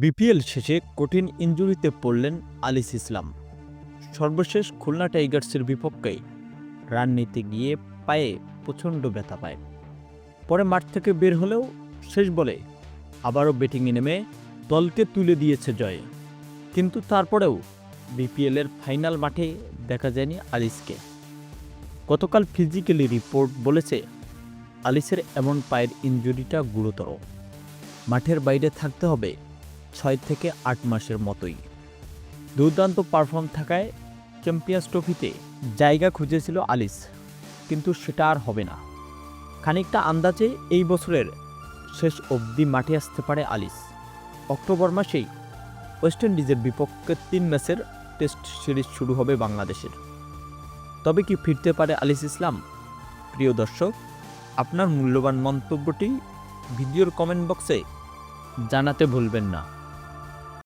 BPL শেষে কঠিন ইনজুরিতে পড়লেন আলিস ইসলাম। সর্বশেষ খুলনা টাইগার্সের বিপক্ষে রান নিতে গিয়ে পায়ে প্রচণ্ড ব্যথা পায়। পরে মাঠ থেকে বের হলেও শেষ বলে আবারও ব্যাটিংয়ে নেমে দলকে তুলে দিয়েছে জয়। কিন্তু তারপরেও বিপিএলের ফাইনাল মাঠে দেখা যায়নি আলিসকে। গতকাল ফিজিক্যালি রিপোর্ট বলেছে আলিসের এমন পায়ের ইনজুরিটা গুরুতর। মাঠের বাইরে থাকতে হবে ছয় থেকে আট মাসের মতোই। দুর্দান্ত পারফর্ম থাকায় চ্যাম্পিয়ন্স ট্রফিতে জায়গা খুঁজেছিল আলিস, কিন্তু সেটা আর হবে না। খানিকটা আন্দাজে এই বছরের শেষ অবধি মাঠে আসতে পারে আলিস। অক্টোবর মাসেই ওয়েস্ট ইন্ডিজের বিপক্ষে তিন ম্যাচের টেস্ট সিরিজ শুরু হবে বাংলাদেশের। তবে কি ফিরতে পারে আলিস ইসলাম? প্রিয় দর্শক, আপনার মূল্যবান মন্তব্যটি ভিডিওর কমেন্ট বক্সে জানাতে ভুলবেন না।